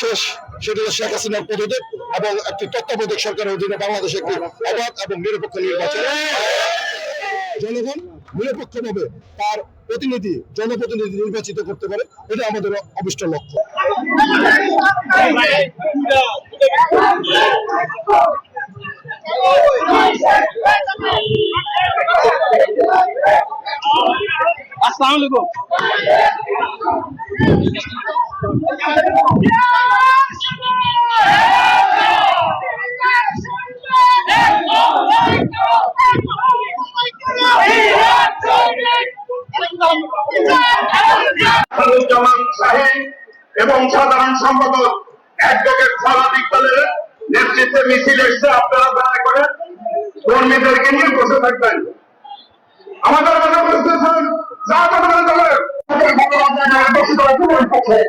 শেষ, সেটা হলো শেখ হাসিনার পদত্যাগ এবং একটি তত্ত্বাবধায়ক সরকারের অধীনে বাংলাদেশে একটি অবাধ এবং নিরপেক্ষ নির্বাচন। জনগণ নিরপেক্ষভাবে তার প্রতিনিধি, জনপ্রতিনিধি নির্বাচিত করতে পারে, এটা আমাদের অবিষ্ট লক্ষ্য। আসসালামু আলাইকুম। এবং সাধারণ সম্পাদক অ্যাডভোকেট সালাদ ইকবালের নেতৃত্বে মিছিল এসছে, আপনারা দয়া করে কর্মীদেরকে নিয়ে বসে থাকবেন। আমাদের মনে করতেছেন জাতীয় দলের। বসে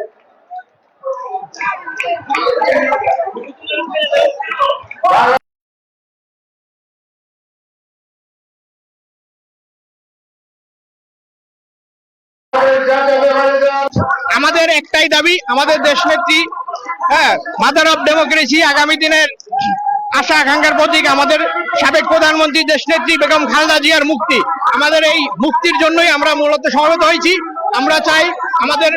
আমাদের একটাই দাবি, আমাদের দেশ নেত্রী হ্যাঁ মাদার অফ ডেমোক্রেসি আগামী দিনের আশা আকাঙ্ক্ষার প্রতীক আমাদের সাবেক প্রধানমন্ত্রী দেশ নেত্রী বেগম খালেদা জিয়ার মুক্তি। আমাদের এই মুক্তির জন্যই আমরা মূলত সমবেত হয়েছি। আমরা চাই আমাদের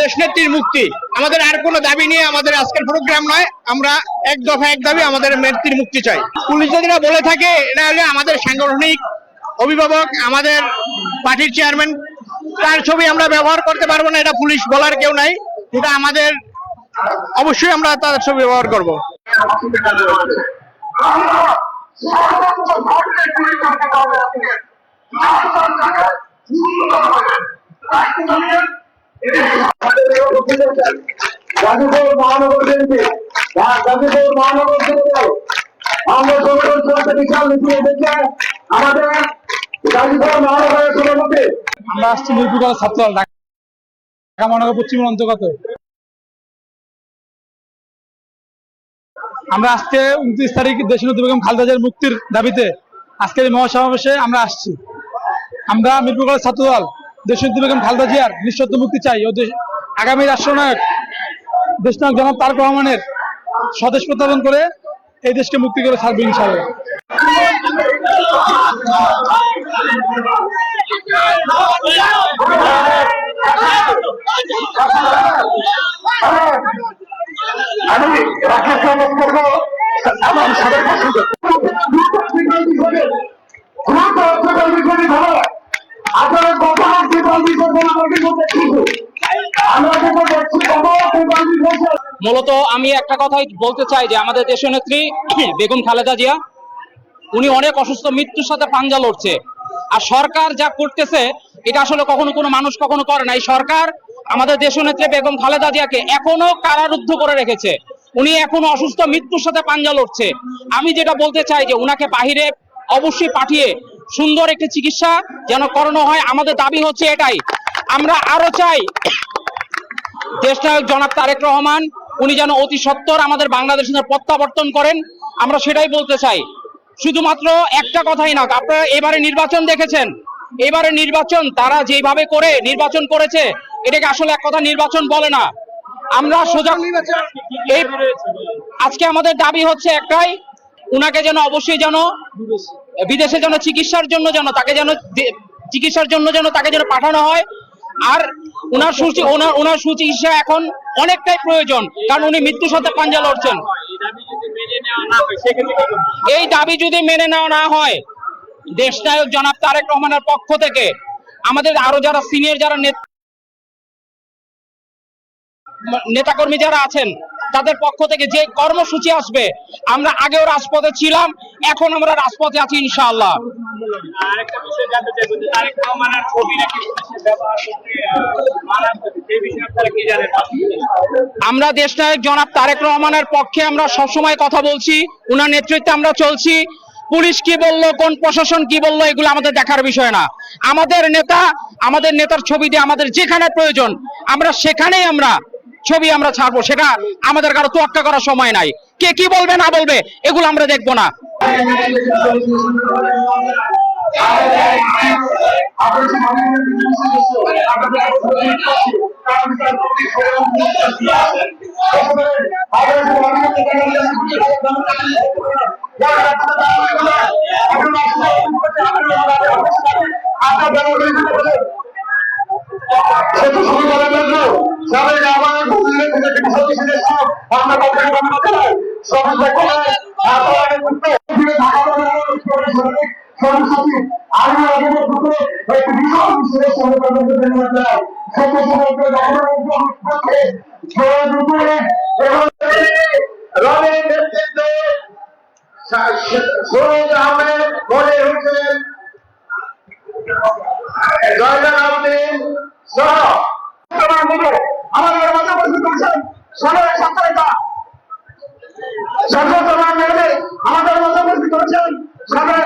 দেশ নেত্রীর মুক্তি। আমাদের আর কোনো দাবি নিয়ে আমাদের আজকের প্রোগ্রাম নয়। আমরা এক দফা এক দাবি আমাদের নেত্রীর মুক্তি চাই। পুলিশ যারা বলে থাকে, এটা হলে আমাদের সাংগঠনিক অভিভাবক, আমাদের পার্টির চেয়ারম্যান তার ছবি আমরা ব্যবহার করতে পারব না, এটা পুলিশ বলার কেউ নাই। এটা আমাদের, অবশ্যই আমরা তার ছবি ব্যবহার করব। আমাদের আমরা আসছি মিরপুর ছাত্র দল, ঢাকা মহানগর পশ্চিমের অন্তর্গত। আমরা আজকে উনত্রিশ তারিখ দেশনেত্রী বেগম খালেদা জিয়ার মুক্তির দাবিতে আজকের এই মহাসমাবেশে আমরা আসছি। আমরা মিরপুর কলেজ ছাত্র দল দেশনেত্রী বেগম খালেদা জিয়ার নিঃশর্ত মুক্তি চাই ও দেশ- আগামী রাষ্ট্রনায়ক দেশনায়ক জনাব তারক রহমানের স্বদেশ প্রত্যাবর্তন করে এই দেশকে মুক্তি করে ছাড়বে ইনশাআল্লাহ আমি রাকেশ প্রমোদ করব আমার সাথে পছন্দ মূলত আমি একটা কথাই বলতে চাই যে আমাদের দেশের নেত্রী বেগম খালেদা জিয়া, উনি অনেক অসুস্থ, মৃত্যুর সাথে পাঞ্জা লড়ছে। আর সরকার যা করতেছে, এটা আসলে কখনো কোনো মানুষ কখনো করে না। এই সরকার আমাদের দেশের নেত্রী বেগম খালেদা জিয়াকে এখনও কারারুদ্ধ করে রেখেছে। উনি এখনও অসুস্থ, মৃত্যুর সাথে পাঞ্জা লড়ছে। আমি যেটা বলতে চাই যে উনাকে বাহিরে অবশ্যই পাঠিয়ে সুন্দর একটি চিকিৎসা যেন করানো হয়। আমাদের দাবি হচ্ছে এটাই। আমরা আরও চাই দেশনায়ক জনাব তারেক রহমান, উনি যেন অতি সত্বর আমাদের বাংলাদেশের প্রত্যাবর্তন করেন। আমরা সেটাই বলতে চাই। শুধুমাত্র একটা কথাই না, আপনারা এবারে নির্বাচন দেখেছেন। এবারে নির্বাচন, তারা যেভাবে করে নির্বাচন করেছে, এটাকে আসলে এক কথা নির্বাচন বলে না। আমরা সোজা এই আজকে আমাদের দাবি হচ্ছে একটাই, উনাকে যেন অবশ্যই যেন বিদেশে যেন চিকিৎসার জন্য যেন তাকে যেন চিকিৎসার জন্য যেন তাকে যেন পাঠানো হয়। আর ওনার সুচি ওনার ওনার সুচিকিৎসা এখন অনেকটাই প্রয়োজন, কারণ উনি মৃত্যুর সাথে পাঞ্জা লড়ছেন। এই দাবি যদি মেনে নেওয়া না হয়, দেশনায়ক জনাব তারেক রহমানের পক্ষ থেকে আমাদের আরও যারা সিনিয়র যারা নেত- নেতাকর্মী যারা আছেন তাদের পক্ষ থেকে যে কর্মসূচি আসবে আমরা আগেও রাজপথে ছিলাম এখন আমরা রাজপথে আছি ইনশাআল্লাহ। আমরা দেশ জানতে চাইব যে তারেক রহমানের ছবি নাকি পুলিশের ব্যবহার করতে আহ, করছে সেই বিষয়ে আপনারা কি জানেন? আমরা দেশনায়ক জনাব তারেক রহমানের পক্ষে আমরা সবসময় কথা বলছি উনার নেতৃত্বে আমরা চলছি। পুলিশ কি বলল কোন প্রশাসন কি বলল এগুলো আমাদের দেখার বিষয় না। আমাদের নেতা আমাদের নেতার ছবি দিয়ে আমাদের যেখানে প্রয়োজন আমরা সেখানেই আমরা ছবি আমরা ছাড়বো, সেটা আমাদের কারও তোয়াক্কা করার সময় নাই। কে কি বলবে, না বলবে, এগুলো আমরা দেখব না। আপনাদের কিছু কিছু সব আমরা কথা বলতে চাই সবাই দেখো আপনারা করতে ফিরে ঢাকা সরস্বতী আমি সবাই সরকারিতা সর্বতমান আমাদের মাঝে করেছেন? সবাই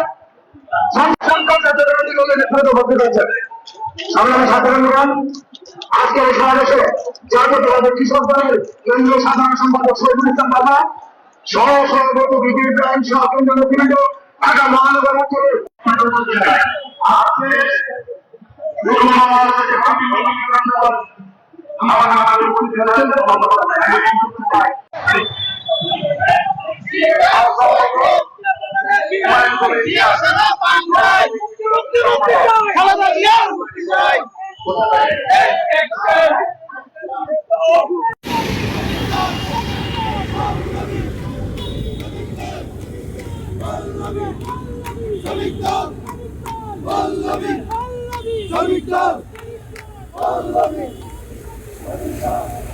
সংগ্রামী সাধারণ আজকের এই সমাবেশে জাতীয়তাবাদী কৃষক দলের কেন্দ্রীয় সাধারণ সম্পাদক শহীদুল ইসলাম বাবা সহ সর্বত বিজেপি আইন সহ কেন্দ্রীয় নেতৃবৃন্দ, ঢাকা মহানগর অঞ্চলের আজকে Vallabhi! Vallabhi! Vallabhi! Thank you.